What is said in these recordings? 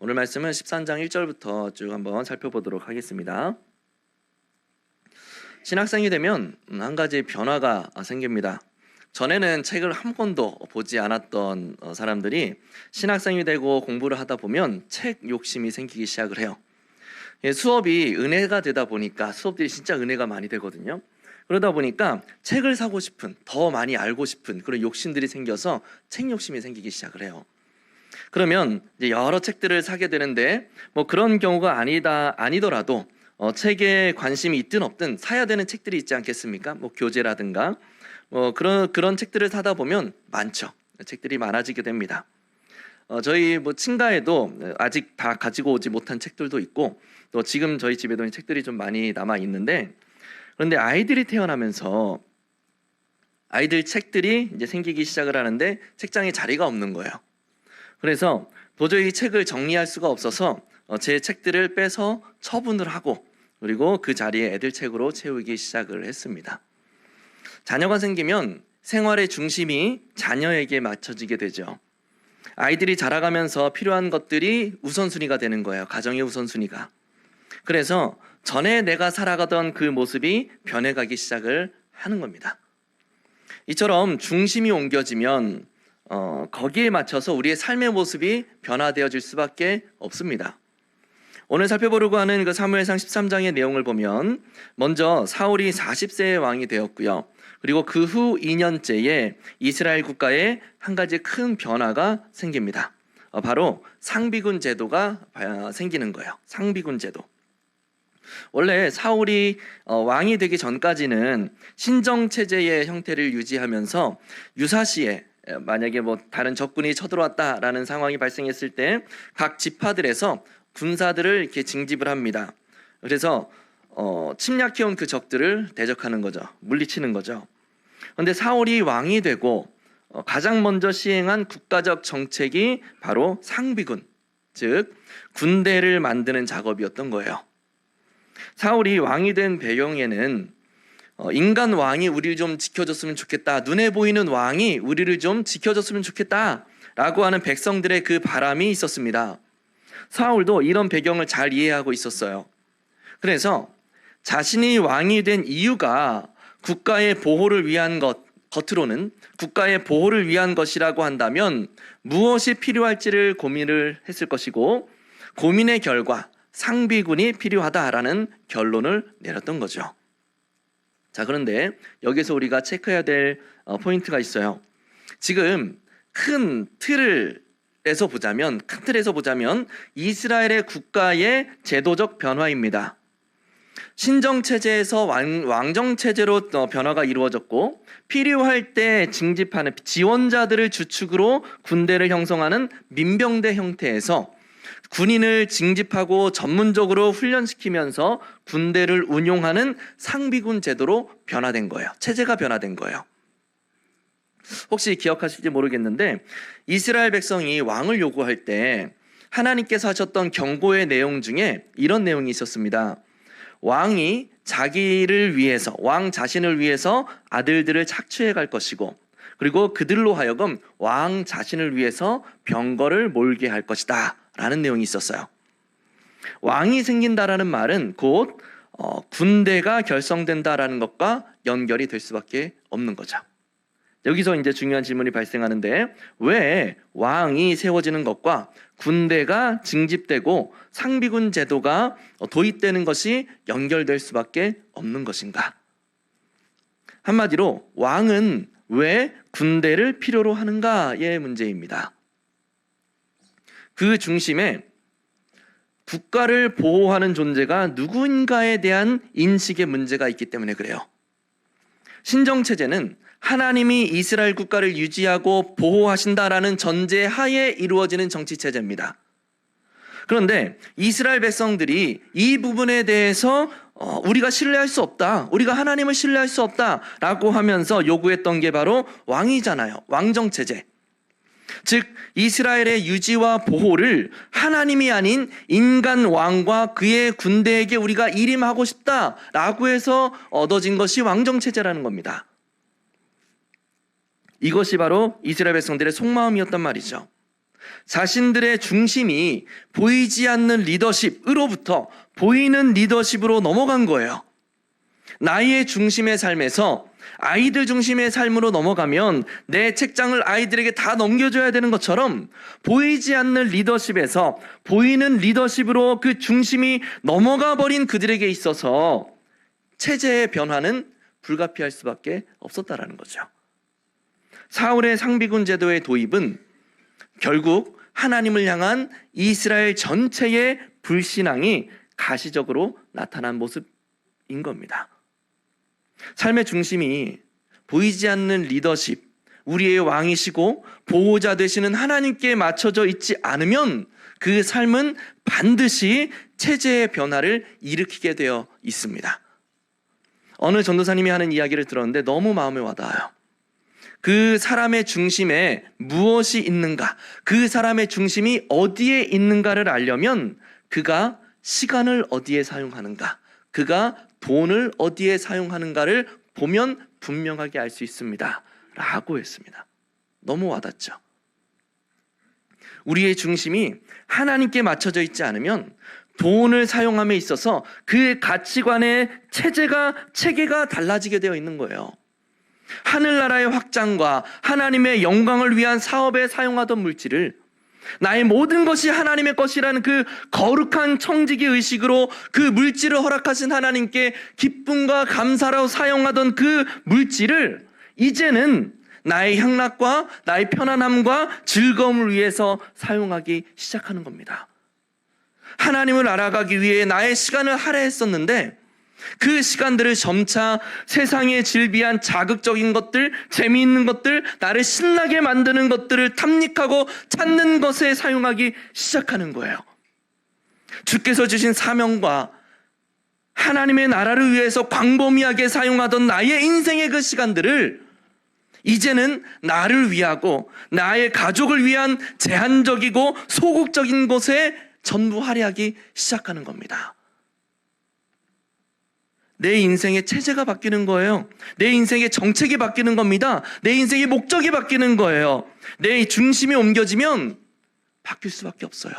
오늘 말씀은 13장 1절부터 쭉 한번 살펴보도록 하겠습니다. 신학생이 되면 음, 한 가지 변화가 생깁니다. 전에는 책을 한 권도 보지 않았던 어, 사람들이 신학생이 되고 공부를 하다 보면 책 욕심이 생기기 시작을 해요. 예, 수업이 은혜가 되다 보니까 수업들이 진짜 은혜가 많이 되거든요. 그러다 보니까 책을 사고 싶은, 더 많이 알고 싶은 그런 욕심들이 생겨서 책 욕심이 생기기 시작을 해요. 그러면 이제 여러 책들을 사게 되는데 뭐 그런 경우가 아니다 아니더라도 어, 책에 관심이 있든 없든 사야 되는 책들이 있지 않겠습니까? 뭐 교재라든가 뭐 그런 그런 책들을 사다 보면 많죠. 책들이 많아지게 됩니다. 어, 저희 뭐 친가에도 아직 다 가지고 오지 못한 책들도 있고 또 지금 저희 집에도 책들이 좀 많이 남아 있는데 그런데 아이들이 태어나면서 아이들 책들이 이제 생기기 시작을 하는데 책장에 자리가 없는 거예요. 그래서 도저히 책을 정리할 수가 없어서 어, 제 책들을 빼서 처분을 하고 그리고 그 자리에 애들 책으로 채우기 시작을 했습니다. 자녀가 생기면 생활의 중심이 자녀에게 맞춰지게 되죠. 아이들이 자라가면서 필요한 것들이 우선순위가 되는 거예요. 가정의 우선순위가. 그래서 전에 내가 살아가던 그 모습이 변해가기 시작을 하는 겁니다. 이처럼 중심이 옮겨지면 어, 거기에 맞춰서 우리의 삶의 모습이 변화되어질 수밖에 없습니다. 오늘 살펴보려고 하는 그 사무엘상 13장의 내용을 보면 먼저 사울이 40세의 왕이 되었고요. 그리고 그 후 2년째에 이스라엘 국가에 한 가지 큰 변화가 생깁니다. 어, 바로 상비군 제도가 아, 생기는 거예요. 상비군 제도. 원래 사울이 어, 왕이 되기 전까지는 신정 체제의 형태를 유지하면서 유사시에 만약에 뭐 다른 적군이 쳐들어왔다라는 상황이 발생했을 때 각 지파들에서 군사들을 이렇게 징집을 합니다. 그래서 어, 침략해온 그 적들을 대적하는 거죠. 물리치는 거죠. 그런데 사울이 왕이 되고 어, 가장 먼저 시행한 국가적 정책이 바로 상비군, 즉 군대를 만드는 작업이었던 거예요. 사울이 왕이 된 배경에는 어, 인간 왕이 우리를 좀 지켜줬으면 좋겠다. 눈에 보이는 왕이 우리를 좀 지켜줬으면 좋겠다. 라고 하는 백성들의 그 바람이 있었습니다. 사울도 이런 배경을 잘 이해하고 있었어요. 그래서 자신이 왕이 된 이유가 국가의 보호를 위한 것, 겉으로는 국가의 보호를 위한 것이라고 한다면 무엇이 필요할지를 고민을 했을 것이고 고민의 결과 상비군이 필요하다라는 결론을 내렸던 거죠. 자, 그런데 여기서 우리가 체크해야 될 어, 포인트가 있어요. 지금 큰 틀을 에서 보자면 큰 틀에서 보자면 이스라엘의 국가의 제도적 변화입니다. 신정 체제에서 왕, 정 체제로 어, 변화가 이루어졌고 필요할 때 징집하는 지원자들을 주축으로 군대를 형성하는 민병대 형태에서 군인을 징집하고 전문적으로 훈련시키면서 군대를 운용하는 상비군 제도로 변화된 거예요. 체제가 변화된 거예요. 혹시 기억하실지 모르겠는데 이스라엘 백성이 왕을 요구할 때 하나님께서 하셨던 경고의 내용 중에 이런 내용이 있었습니다. 왕이 자기를 위해서 왕 자신을 위해서 아들들을 착취해 갈 것이고 그리고 그들로 하여금 왕 자신을 위해서 병거를 몰게 할 것이다. 라는 내용이 있었어요. 왕이 생긴다라는 말은 곧 어, 군대가 결성된다라는 것과 연결이 될 수밖에 없는 거죠. 여기서 이제 중요한 질문이 발생하는데 왜 왕이 세워지는 것과 군대가 징집되고 상비군 제도가 도입되는 것이 연결될 수밖에 없는 것인가? 한마디로 왕은 왜 군대를 필요로 하는가의 문제입니다. 그 중심에 국가를 보호하는 존재가 누군가에 대한 인식의 문제가 있기 때문에 그래요. 신정체제는 하나님이 이스라엘 국가를 유지하고 보호하신다라는 전제 하에 이루어지는 정치체제입니다. 그런데 이스라엘 백성들이 이 부분에 대해서 어, 우리가 신뢰할 수 없다. 우리가 하나님을 신뢰할 수 없다. 라고 하면서 요구했던 게 바로 왕이잖아요. 왕정체제. 즉 이스라엘의 유지와 보호를 하나님이 아닌 인간 왕과 그의 군대에게 우리가 일임하고 싶다라고 해서 얻어진 것이 왕정 체제라는 겁니다. 이것이 바로 이스라엘 백성들의 속마음이었단 말이죠. 자신들의 중심이 보이지 않는 리더십으로부터 보이는 리더십으로 넘어간 거예요. 나의 중심의 삶에서 아이들 중심의 삶으로 넘어가면 내 책장을 아이들에게 다 넘겨줘야 되는 것처럼 보이지 않는 리더십에서 보이는 리더십으로 그 중심이 넘어가 버린 그들에게 있어서 체제의 변화는 불가피할 수밖에 없었다라는 거죠. 사울의 상비군 제도의 도입은 결국 하나님을 향한 이스라엘 전체의 불신앙이 가시적으로 나타난 모습인 겁니다. 삶의 중심이 보이지 않는 리더십, 우리의 왕이시고 보호자 되시는 하나님께 맞춰져 있지 않으면 그 삶은 반드시 체제의 변화를 일으키게 되어 있습니다. 어느 전도사님이 하는 이야기를 들었는데 너무 마음에 와닿아요. 그 사람의 중심에 무엇이 있는가, 그 사람의 중심이 어디에 있는가를 알려면 그가 시간을 어디에 사용하는가, 그가 돈을 어디에 사용하는가를 보면 분명하게 알 수 있습니다. 라고 했습니다. 너무 와닿죠. 우리의 중심이 하나님께 맞춰져 있지 않으면 돈을 사용함에 있어서 그 가치관의 체제가 체계가 달라지게 되어 있는 거예요. 하늘나라의 확장과 하나님의 영광을 위한 사업에 사용하던 물질을 나의 모든 것이 하나님의 것이라는 그 거룩한 청지기 의식으로 그 물질을 허락하신 하나님께 기쁨과 감사로 사용하던 그 물질을 이제는 나의 향락과 나의 편안함과 즐거움을 위해서 사용하기 시작하는 겁니다. 하나님을 알아가기 위해 나의 시간을 할애했었는데 그 시간들을 점차 세상에 질비한 자극적인 것들, 재미있는 것들, 나를 신나게 만드는 것들을 탐닉하고 찾는 것에 사용하기 시작하는 거예요. 주께서 주신 사명과 하나님의 나라를 위해서 광범위하게 사용하던 나의 인생의 그 시간들을 이제는 나를 위하고 나의 가족을 위한 제한적이고 소극적인 곳에 전부 할애하기 시작하는 겁니다. 내 인생의 체제가 바뀌는 거예요. 내 인생의 정책이 바뀌는 겁니다. 내 인생의 목적이 바뀌는 거예요. 내 중심이 옮겨지면 바뀔 수밖에 없어요.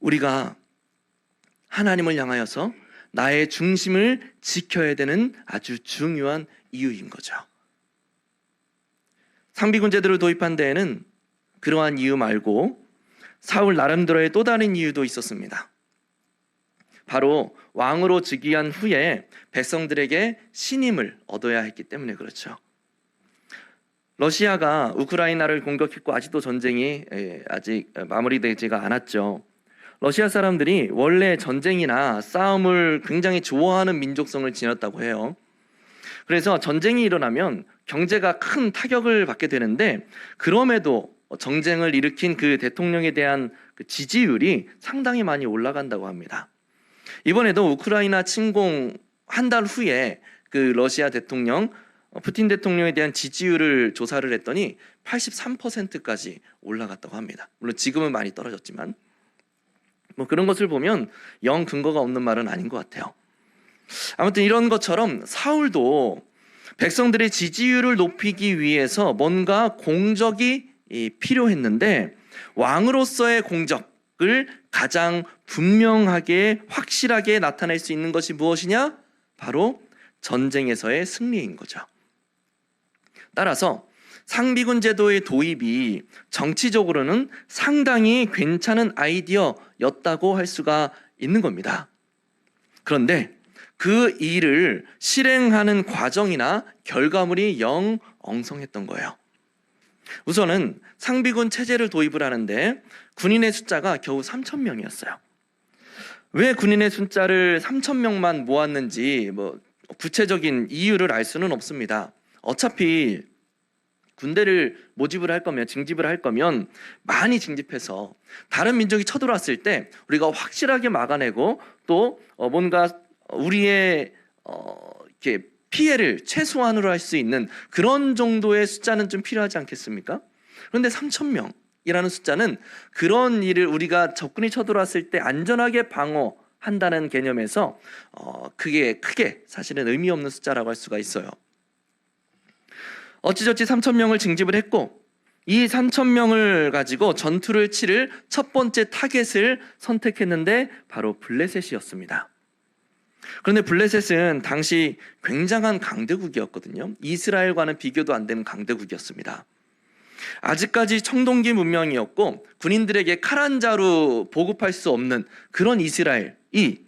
우리가 하나님을 향하여서 나의 중심을 지켜야 되는 아주 중요한 이유인 거죠. 상비군 제도를 도입한 데에는 그러한 이유 말고 사울 나름대로의 또 다른 이유도 있었습니다. 바로 왕으로 즉위한 후에 백성들에게 신임을 얻어야 했기 때문에 그렇죠. 러시아가 우크라이나를 공격했고 아직도 전쟁이 아직 마무리되지가 않았죠. 러시아 사람들이 원래 전쟁이나 싸움을 굉장히 좋아하는 민족성을 지녔다고 해요. 그래서 전쟁이 일어나면 경제가 큰 타격을 받게 되는데 그럼에도 정쟁을 일으킨 그 대통령에 대한 그 지지율이 상당히 많이 올라간다고 합니다. 이번에도 우크라이나 침공 한 달 후에 그 러시아 대통령 어, 푸틴 대통령에 대한 지지율을 조사를 했더니 83%까지 올라갔다고 합니다. 물론 지금은 많이 떨어졌지만 뭐 그런 것을 보면 영 근거가 없는 말은 아닌 것 같아요. 아무튼 이런 것처럼 사울도 백성들의 지지율을 높이기 위해서 뭔가 공적이 필요했는데 왕으로서의 공적 을 가장 분명하게 확실하게 나타낼 수 있는 것이 무엇이냐? 바로 전쟁에서의 승리인 거죠. 따라서 상비군 제도의 도입이 정치적으로는 상당히 괜찮은 아이디어였다고 할 수가 있는 겁니다. 그런데 그 일을 실행하는 과정이나 결과물이 영 엉성했던 거예요. 우선은 상비군 체제를 도입을 하는데 군인의 숫자가 겨우 3천 명이었어요. 왜 군인의 숫자를 3천 명만 모았는지 뭐 구체적인 이유를 알 수는 없습니다. 어차피 군대를 모집을 할 거면 징집을 할 거면 많이 징집해서 다른 민족이 쳐들어왔을 때 우리가 확실하게 막아내고 또 어, 뭔가 우리의 어 이렇게 피해를 최소한으로 할 수 있는 그런 정도의 숫자는 좀 필요하지 않겠습니까? 그런데 3천 명 이라는 숫자는 그런 일을 우리가 적군이 쳐들어왔을 때 안전하게 방어한다는 개념에서 어 그게 크게 사실은 의미 없는 숫자라고 할 수가 있어요. 어찌저찌 3천 명을 징집을 했고 이 3천 명을 가지고 전투를 치를 첫 번째 타겟을 선택했는데 바로 블레셋이었습니다. 그런데 블레셋은 당시 굉장한 강대국이었거든요. 이스라엘과는 비교도 안 되는 강대국이었습니다. 아직까지 청동기 문명이었고 군인들에게 칼 한 자루 보급할 수 없는 그런 이스라엘이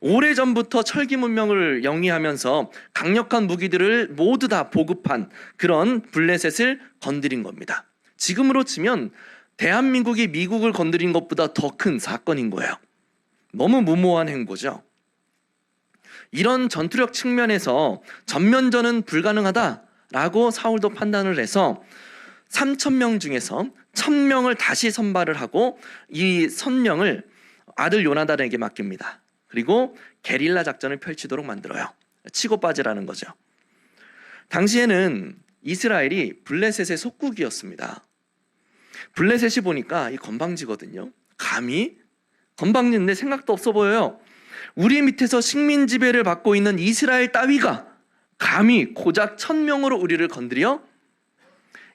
오래전부터 철기 문명을 영위하면서 강력한 무기들을 모두 다 보급한 그런 블레셋을 건드린 겁니다. 지금으로 치면 대한민국이 미국을 건드린 것보다 더 큰 사건인 거예요. 너무 무모한 행보죠. 이런 전투력 측면에서 전면전은 불가능하다라고 사울도 판단을 해서 3천 명 중에서 1,000명을 다시 선발을 하고 이 선명을 아들 요나단에게 맡깁니다. 그리고 게릴라 작전을 펼치도록 만들어요. 치고 빠지라는 거죠. 당시에는 이스라엘이 블레셋의 속국이었습니다. 블레셋이 보니까 이 건방지거든요. 감히 건방진데 생각도 없어 보여요. 우리 밑에서 식민 지배를 받고 있는 이스라엘 따위가 감히 고작 천 명으로 우리를 건드려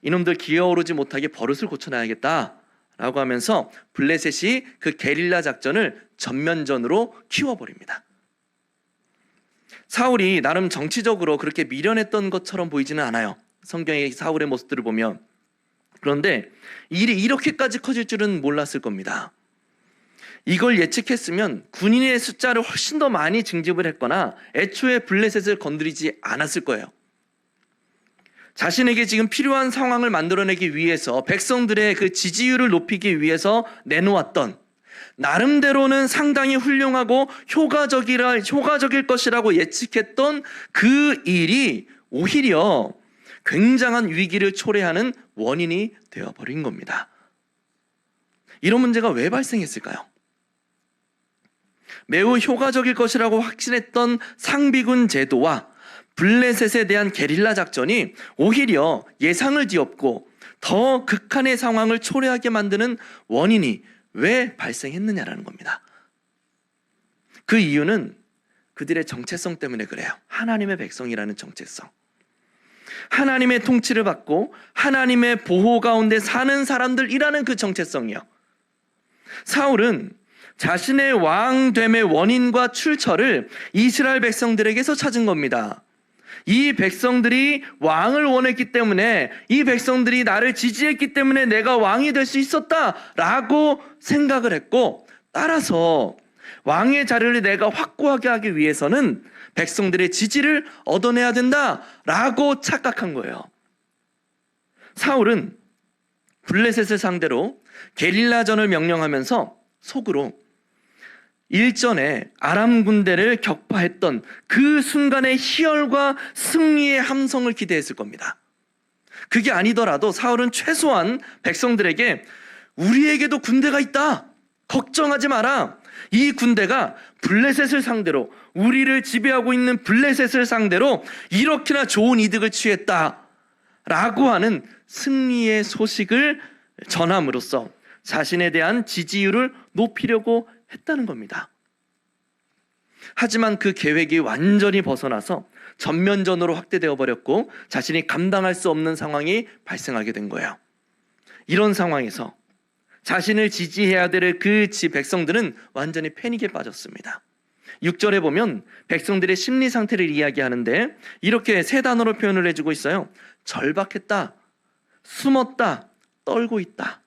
이놈들 기어오르지 못하게 버릇을 고쳐놔야겠다라고 하면서 블레셋이 그 게릴라 작전을 전면전으로 키워버립니다. 사울이 나름 정치적으로 그렇게 미련했던 것처럼 보이지는 않아요. 성경의 사울의 모습들을 보면 그런데 일이 이렇게까지 커질 줄은 몰랐을 겁니다. 이걸 예측했으면 군인의 숫자를 훨씬 더 많이 징집을 했거나 애초에 블레셋을 건드리지 않았을 거예요. 자신에게 지금 필요한 상황을 만들어내기 위해서 백성들의 그 지지율을 높이기 위해서 내놓았던 나름대로는 상당히 훌륭하고 효과적이라 효과적일 것이라고 예측했던 그 일이 오히려 굉장한 위기를 초래하는 원인이 되어버린 겁니다. 이런 문제가 왜 발생했을까요? 매우 효과적일 것이라고 확신했던 상비군 제도와 블레셋에 대한 게릴라 작전이 오히려 예상을 뒤엎고 더 극한의 상황을 초래하게 만드는 원인이 왜 발생했느냐라는 겁니다. 그 이유는 그들의 정체성 때문에 그래요. 하나님의 백성이라는 정체성. 하나님의 통치를 받고 하나님의 보호 가운데 사는 사람들이라는 그 정체성이요. 사울은 자신의 왕됨의 원인과 출처를 이스라엘 백성들에게서 찾은 겁니다. 이 백성들이 왕을 원했기 때문에 이 백성들이 나를 지지했기 때문에 내가 왕이 될 수 있었다라고 생각을 했고 따라서 왕의 자리를 내가 확고하게 하기 위해서는 백성들의 지지를 얻어내야 된다라고 착각한 거예요. 사울은 블레셋을 상대로 게릴라전을 명령하면서 속으로 일전에 아람 군대를 격파했던 그 순간의 희열과 승리의 함성을 기대했을 겁니다. 그게 아니더라도 사울은 최소한 백성들에게 우리에게도 군대가 있다. 걱정하지 마라. 이 군대가 블레셋을 상대로 우리를 지배하고 있는 블레셋을 상대로 이렇게나 좋은 이득을 취했다. 라고 하는 승리의 소식을 전함으로써 자신에 대한 지지율을 높이려고 했다는 겁니다. 하지만 그 계획이 완전히 벗어나서 전면전으로 확대되어 버렸고 자신이 감당할 수 없는 상황이 발생하게 된 거예요. 이런 상황에서 자신을 지지해야 될그 백성들은 완전히 패닉에 빠졌습니다. 6절에 보면 백성들의 심리 상태를 이야기하는데 이렇게 세 단어로 표현을 해주고 있어요. 절박했다, 숨었다, 떨고 있다.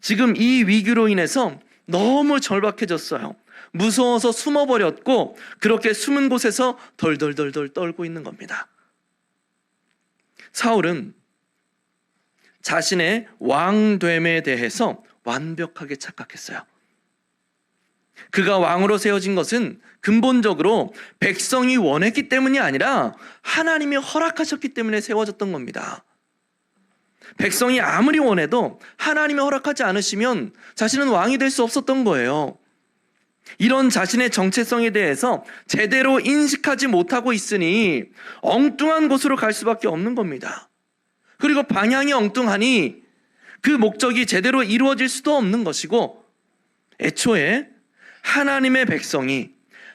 지금 이 위기로 인해서 너무 절박해졌어요. 무서워서 숨어버렸고 그렇게 숨은 곳에서 덜덜덜덜 떨고 있는 겁니다. 사울은 자신의 왕됨에 대해서 완벽하게 착각했어요. 그가 왕으로 세워진 것은 근본적으로 백성이 원했기 때문이 아니라 하나님이 허락하셨기 때문에 세워졌던 겁니다. 백성이 아무리 원해도 하나님이 허락하지 않으시면 자신은 왕이 될 수 없었던 거예요. 이런 자신의 정체성에 대해서 제대로 인식하지 못하고 있으니 엉뚱한 곳으로 갈 수밖에 없는 겁니다. 그리고 방향이 엉뚱하니 그 목적이 제대로 이루어질 수도 없는 것이고 애초에 하나님의 백성이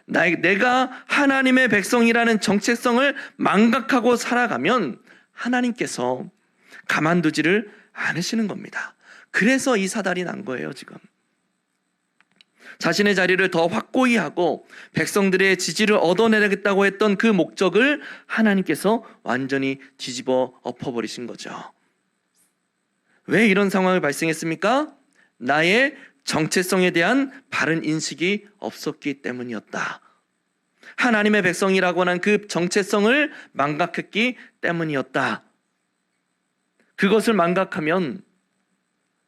내가 하나님의 백성이라는 정체성을 망각하고 살아가면 하나님께서 가만두지를 않으시는 겁니다. 그래서 이 사달이 난 거예요, 지금. 자신의 자리를 더 확고히 하고 백성들의 지지를 얻어내겠다고 했던 그 목적을 하나님께서 완전히 뒤집어 엎어버리신 거죠. 왜 이런 상황을 발생했습니까? 나의 정체성에 대한 바른 인식이 없었기 때문이었다. 하나님의 백성이라고 하는 그 정체성을 망각했기 때문이었다. 그것을 망각하면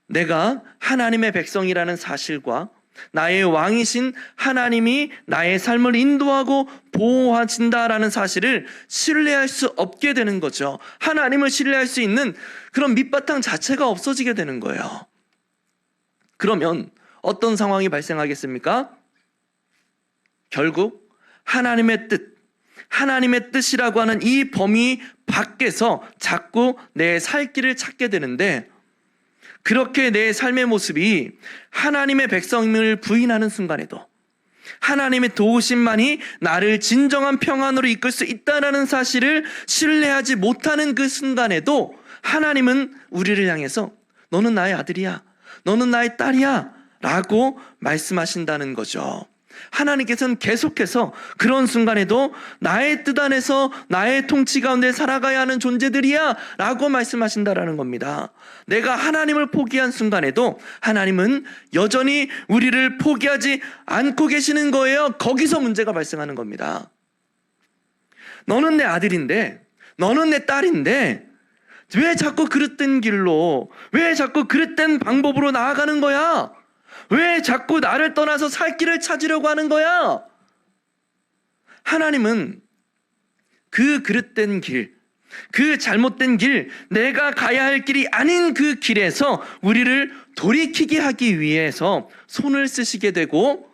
내가 하나님의 백성이라는 사실과 나의 왕이신 하나님이 나의 삶을 인도하고 보호하신다라는 사실을 신뢰할 수 없게 되는 거죠. 하나님을 신뢰할 수 있는 그런 밑바탕 자체가 없어지게 되는 거예요. 그러면 어떤 상황이 발생하겠습니까? 결국 하나님의 뜻, 하나님의 뜻이라고 하는 이 범위 밖에서 자꾸 내 살 길을 찾게 되는데 그렇게 내 삶의 모습이 하나님의 백성을 부인하는 순간에도 하나님의 도우심만이 나를 진정한 평안으로 이끌 수 있다라는 사실을 신뢰하지 못하는 그 순간에도 하나님은 우리를 향해서 너는 나의 아들이야. 너는 나의 딸이야. 라고 말씀하신다는 거죠. 하나님께서는 계속해서 그런 순간에도 나의 뜻 안에서 나의 통치 가운데 살아가야 하는 존재들이야 라고 말씀하신다라는 겁니다. 내가 하나님을 포기한 순간에도 하나님은 여전히 우리를 포기하지 않고 계시는 거예요. 거기서 문제가 발생하는 겁니다. 너는 내 아들인데, 너는 내 딸인데, 왜 자꾸 그릇된 길로, 왜 자꾸 그릇된 방법으로 나아가는 거야? 왜 자꾸 나를 떠나서 살 길을 찾으려고 하는 거야? 하나님은 그 그릇된 길, 그 잘못된 길, 내가 가야 할 길이 아닌 그 길에서 우리를 돌이키게 하기 위해서 손을 쓰시게 되고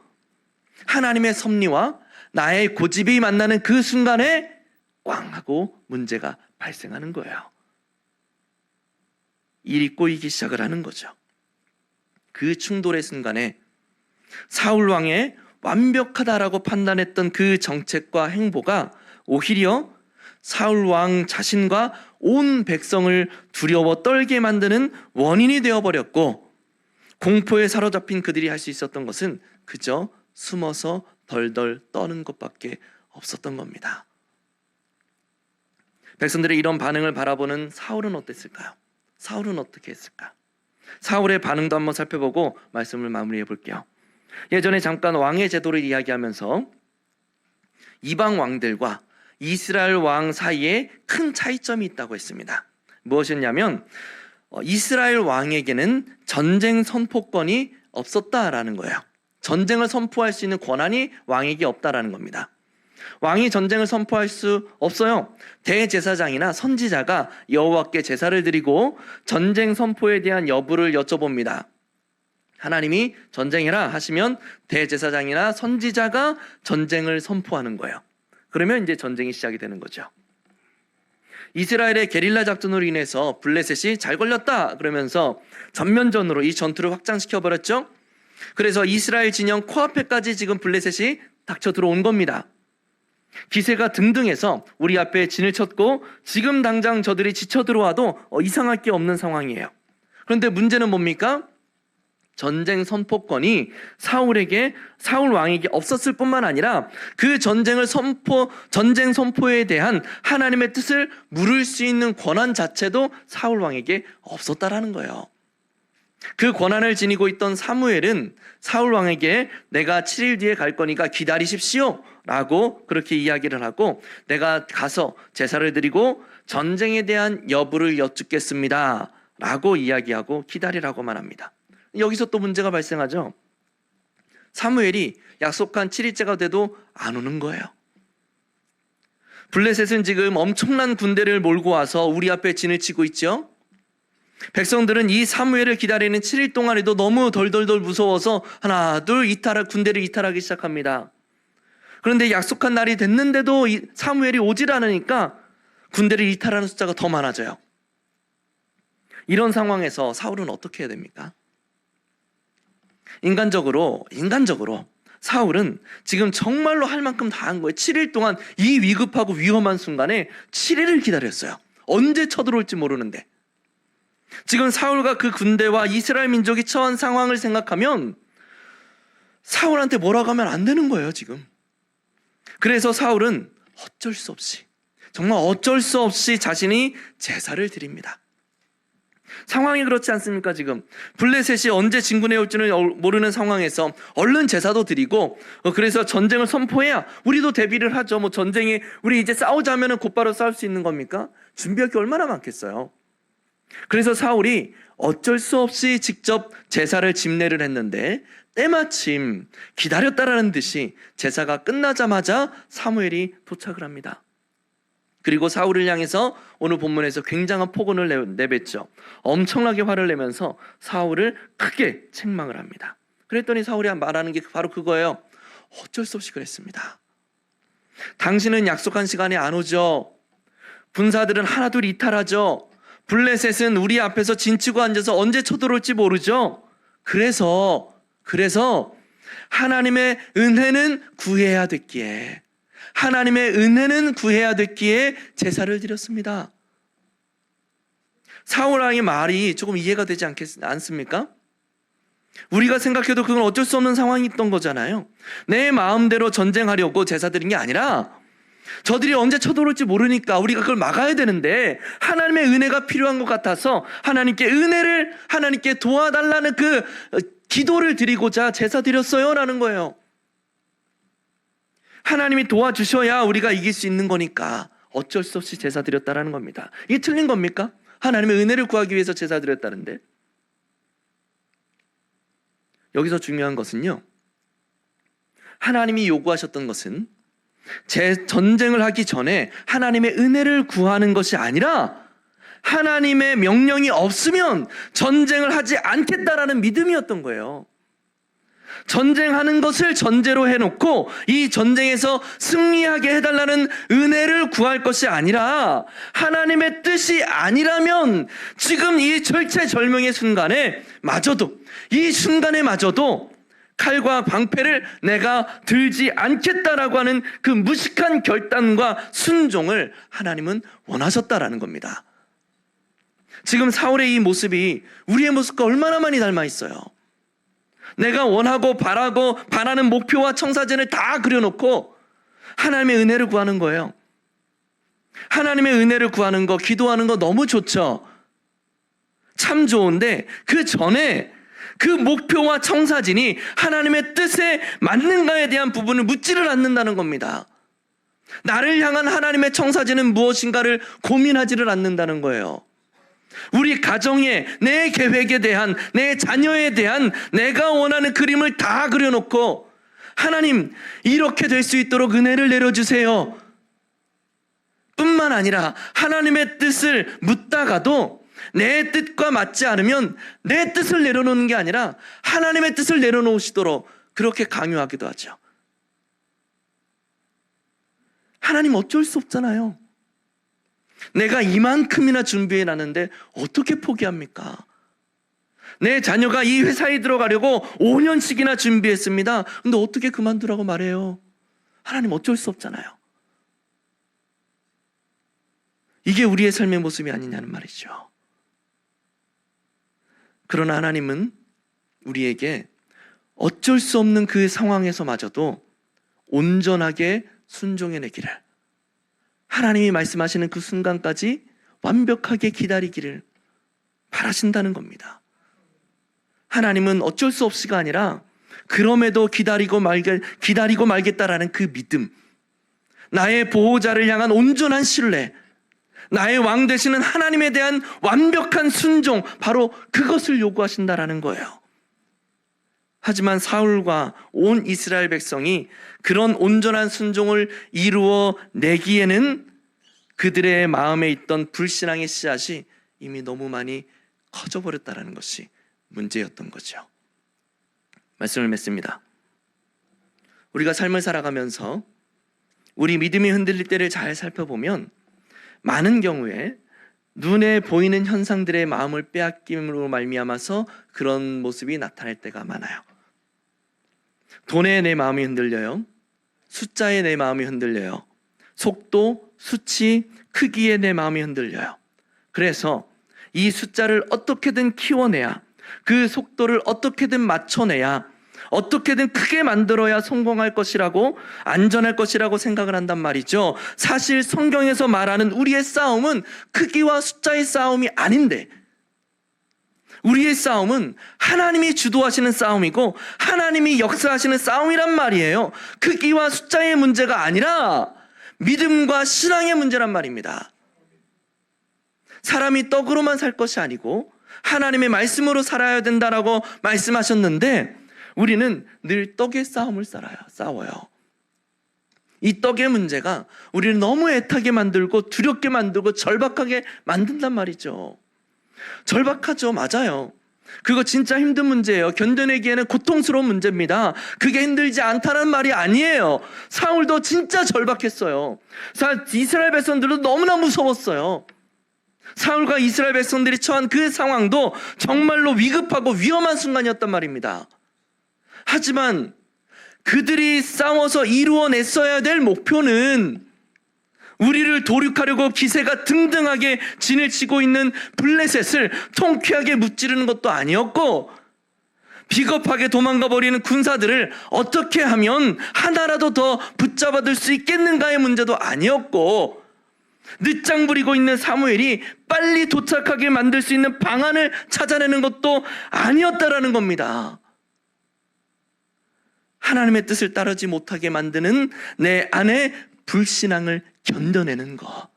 하나님의 섭리와 나의 고집이 만나는 그 순간에 꽝 하고 문제가 발생하는 거예요. 일이 꼬이기 시작을 하는 거죠. 그 충돌의 순간에 사울 왕의 완벽하다라고 판단했던 그 정책과 행보가 오히려 사울 왕 자신과 온 백성을 두려워 떨게 만드는 원인이 되어 버렸고 공포에 사로잡힌 그들이 할 수 있었던 것은 그저 숨어서 덜덜 떠는 것밖에 없었던 겁니다. 백성들의 이런 반응을 바라보는 사울은 어땠을까요? 사울은 어떻게 했을까? 사울의 반응도 한번 살펴보고 말씀을 마무리해 볼게요. 예전에 잠깐 왕의 제도를 이야기하면서 이방 왕들과 이스라엘 왕 사이에 큰 차이점이 있다고 했습니다. 무엇이었냐면 어, 이스라엘 왕에게는 전쟁 선포권이 없었다라는 거예요. 전쟁을 선포할 수 있는 권한이 왕에게 없다라는 겁니다. 왕이 전쟁을 선포할 수 없어요. 대제사장이나 선지자가 여호와께 제사를 드리고 전쟁 선포에 대한 여부를 여쭤봅니다. 하나님이 전쟁해라 하시면 대제사장이나 선지자가 전쟁을 선포하는 거예요. 그러면 이제 전쟁이 시작이 되는 거죠. 이스라엘의 게릴라 작전으로 인해서 블레셋이 잘 걸렸다 그러면서 전면전으로 이 전투를 확장시켜 버렸죠. 그래서 이스라엘 진영 코앞에까지 지금 블레셋이 닥쳐 들어온 겁니다. 기세가 등등해서 우리 앞에 진을 쳤고 지금 당장 저들이 지쳐 들어와도 어, 이상할 게 없는 상황이에요. 그런데 문제는 뭡니까? 전쟁 선포권이 사울에게 사울 왕에게 없었을 뿐만 아니라 그 전쟁을 선포 전쟁 선포에 대한 하나님의 뜻을 물을 수 있는 권한 자체도 사울 왕에게 없었다라는 거예요. 그 권한을 지니고 있던 사무엘은 사울 왕에게 내가 7일 뒤에 갈 거니까 기다리십시오. 라고 그렇게 이야기를 하고 내가 가서 제사를 드리고 전쟁에 대한 여부를 여쭙겠습니다. 라고 이야기하고 기다리라고만 합니다. 여기서 또 문제가 발생하죠. 사무엘이 약속한 7일째가 돼도 안 오는 거예요. 블레셋은 지금 엄청난 군대를 몰고 와서 우리 앞에 진을 치고 있죠. 백성들은 이 사무엘을 기다리는 7일 동안에도 너무 덜덜덜 무서워서 하나 둘 이탈할 군대를 이탈하기 시작합니다. 그런데 약속한 날이 됐는데도 사무엘이 오질 않으니까 군대를 이탈하는 숫자가 더 많아져요. 이런 상황에서 사울은 어떻게 해야 됩니까? 인간적으로 인간적으로 사울은 지금 정말로 할 만큼 다 한 거예요. 7일 동안 이 위급하고 위험한 순간에 7일을 기다렸어요. 언제 쳐들어올지 모르는데. 지금 사울과 그 군대와 이스라엘 민족이 처한 상황을 생각하면 사울한테 뭐라고 하면 안 되는 거예요, 지금. 그래서 사울은 어쩔 수 없이, 정말 어쩔 수 없이 자신이 제사를 드립니다. 상황이 그렇지 않습니까, 지금? 블레셋이 언제 진군해 올지는 모르는 상황에서 얼른 제사도 드리고, 어, 그래서 전쟁을 선포해야 우리도 대비를 하죠. 뭐 전쟁에 우리 이제 싸우자면은 곧바로 싸울 수 있는 겁니까? 준비할 게 얼마나 많겠어요. 그래서 사울이 어쩔 수 없이 직접 제사를 집례를 했는데 때마침 기다렸다라는 듯이 제사가 끝나자마자 사무엘이 도착을 합니다. 그리고 사울을 향해서 오늘 본문에서 굉장한 폭언을 내- 내뱉죠. 엄청나게 화를 내면서 사울을 크게 책망을 합니다. 그랬더니 사울이 말하는 게 바로 그거예요. 어쩔 수 없이 그랬습니다. 당신은 약속한 시간에 안 오죠. 군사들은 하나둘 이탈하죠. 블레셋은 우리 앞에서 진치고 앉아서 언제 쳐들어올지 모르죠. 그래서 그래서 하나님의 은혜는 구해야 됐기에 하나님의 은혜는 구해야 됐기에 제사를 드렸습니다. 사울 왕의 말이 조금 이해가 되지 않겠, 않습니까? 우리가 생각해도 그건 어쩔 수 없는 상황이 있던 거잖아요. 내 마음대로 전쟁하려고 제사 드린 게 아니라 저들이 언제 쳐들어올지 모르니까 우리가 그걸 막아야 되는데 하나님의 은혜가 필요한 것 같아서 하나님께 은혜를 하나님께 도와달라는 그 어, 기도를 드리고자 제사 드렸어요라는 거예요. 하나님이 도와주셔야 우리가 이길 수 있는 거니까 어쩔 수 없이 제사 드렸다라는 겁니다. 이게 틀린 겁니까? 하나님의 은혜를 구하기 위해서 제사 드렸다는데 여기서 중요한 것은요. 하나님이 요구하셨던 것은 제 전쟁을 하기 전에 하나님의 은혜를 구하는 것이 아니라 하나님의 명령이 없으면 전쟁을 하지 않겠다라는 믿음이었던 거예요. 전쟁하는 것을 전제로 해놓고 이 전쟁에서 승리하게 해달라는 은혜를 구할 것이 아니라 하나님의 뜻이 아니라면 지금 이 절체절명의 순간에 마저도 이 순간에 마저도 칼과 방패를 내가 들지 않겠다라고 하는 그 무식한 결단과 순종을 하나님은 원하셨다라는 겁니다. 지금 사울의 이 모습이 우리의 모습과 얼마나 많이 닮아 있어요. 내가 원하고 바라고 바라는 목표와 청사진을 다 그려놓고 하나님의 은혜를 구하는 거예요. 하나님의 은혜를 구하는 거, 기도하는 거 너무 좋죠. 참 좋은데 그 전에 그 목표와 청사진이 하나님의 뜻에 맞는가에 대한 부분을 묻지를 않는다는 겁니다. 나를 향한 하나님의 청사진은 무엇인가를 고민하지를 않는다는 거예요. 우리 가정에 내 계획에 대한 내 자녀에 대한 내가 원하는 그림을 다 그려놓고 하나님 이렇게 될 수 있도록 은혜를 내려주세요. 뿐만 아니라 하나님의 뜻을 묻다가도 내 뜻과 맞지 않으면 내 뜻을 내려놓는 게 아니라 하나님의 뜻을 내려놓으시도록 그렇게 강요하기도 하죠. 하나님 어쩔 수 없잖아요. 내가 이만큼이나 준비해 놨는데 어떻게 포기합니까? 내 자녀가 이 회사에 들어가려고 5년씩이나 준비했습니다. 근데 어떻게 그만두라고 말해요? 하나님 어쩔 수 없잖아요. 이게 우리의 삶의 모습이 아니냐는 말이죠. 그러나 하나님은 우리에게 어쩔 수 없는 그 상황에서마저도 온전하게 순종해내기를 하나님이 말씀하시는 그 순간까지 완벽하게 기다리기를 바라신다는 겁니다. 하나님은 어쩔 수 없이가 아니라 그럼에도 기다리고 말게 기다리고 말겠다라는 그 믿음, 나의 보호자를 향한 온전한 신뢰, 나의 왕 되시는 하나님에 대한 완벽한 순종, 바로 그것을 요구하신다라는 거예요. 하지만 사울과 온 이스라엘 백성이 그런 온전한 순종을 이루어 내기에는 그들의 마음에 있던 불신앙의 씨앗이 이미 너무 많이 커져버렸다라는 것이 문제였던 거죠. 말씀을 맺습니다. 우리가 삶을 살아가면서 우리 믿음이 흔들릴 때를 잘 살펴보면 많은 경우에 눈에 보이는 현상들의 마음을 빼앗김으로 말미암아서 그런 모습이 나타날 때가 많아요. 돈에 내 마음이 흔들려요. 숫자에 내 마음이 흔들려요. 속도, 수치, 크기에 내 마음이 흔들려요. 그래서 이 숫자를 어떻게든 키워내야 그 속도를 어떻게든 맞춰내야 어떻게든 크게 만들어야 성공할 것이라고 안전할 것이라고 생각을 한단 말이죠. 사실 성경에서 말하는 우리의 싸움은 크기와 숫자의 싸움이 아닌데 우리의 싸움은 하나님이 주도하시는 싸움이고 하나님이 역사하시는 싸움이란 말이에요. 크기와 숫자의 문제가 아니라 믿음과 신앙의 문제란 말입니다. 사람이 떡으로만 살 것이 아니고 하나님의 말씀으로 살아야 된다라고 말씀하셨는데 우리는 늘 떡의 싸움을 살아요. 싸워요. 이 떡의 문제가 우리를 너무 애타게 만들고 두렵게 만들고 절박하게 만든단 말이죠. 절박하죠. 맞아요. 그거 진짜 힘든 문제예요. 견뎌내기에는 고통스러운 문제입니다. 그게 힘들지 않다는 말이 아니에요. 사울도 진짜 절박했어요. 사- 이스라엘 백성들도 너무나 무서웠어요. 사울과 이스라엘 백성들이 처한 그 상황도 정말로 위급하고 위험한 순간이었단 말입니다. 하지만 그들이 싸워서 이루어냈어야 될 목표는 우리를 도륙하려고 기세가 등등하게 진을 치고 있는 블레셋을 통쾌하게 무찌르는 것도 아니었고 비겁하게 도망가 버리는 군사들을 어떻게 하면 하나라도 더 붙잡아둘 수 있겠는가의 문제도 아니었고 늦장 부리고 있는 사무엘이 빨리 도착하게 만들 수 있는 방안을 찾아내는 것도 아니었다라는 겁니다. 하나님의 뜻을 따르지 못하게 만드는 내 안의 불신앙을 견뎌내는 것.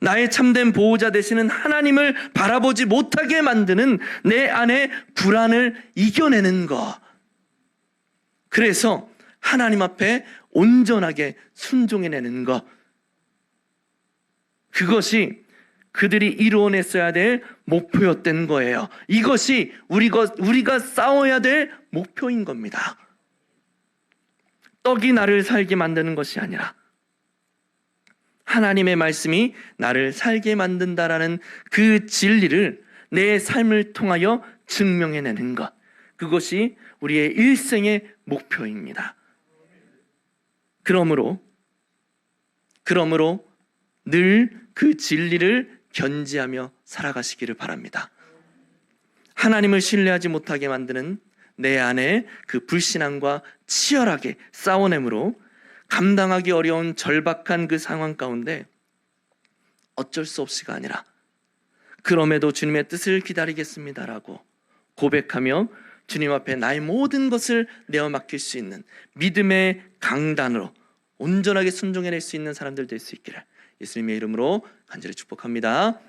나의 참된 보호자 되시는 하나님을 바라보지 못하게 만드는 내 안의 불안을 이겨내는 것. 그래서 하나님 앞에 온전하게 순종해내는 것. 그것이 그들이 이루어냈어야 될 목표였던 거예요. 이것이 우리가, 우리가 싸워야 될 목표인 겁니다. 떡이 나를 살게 만드는 것이 아니라 하나님의 말씀이 나를 살게 만든다라는 그 진리를 내 삶을 통하여 증명해내는 것. 그것이 우리의 일생의 목표입니다. 그러므로, 그러므로 늘 그 진리를 견지하며 살아가시기를 바랍니다. 하나님을 신뢰하지 못하게 만드는 내 안에 그 불신앙과 치열하게 싸워내므로 감당하기 어려운 절박한 그 상황 가운데 어쩔 수 없이가 아니라 그럼에도 주님의 뜻을 기다리겠습니다라고 고백하며 주님 앞에 나의 모든 것을 내어 맡길 수 있는 믿음의 강단으로 온전하게 순종해낼 수 있는 사람들 될 수 있기를 예수님의 이름으로 간절히 축복합니다.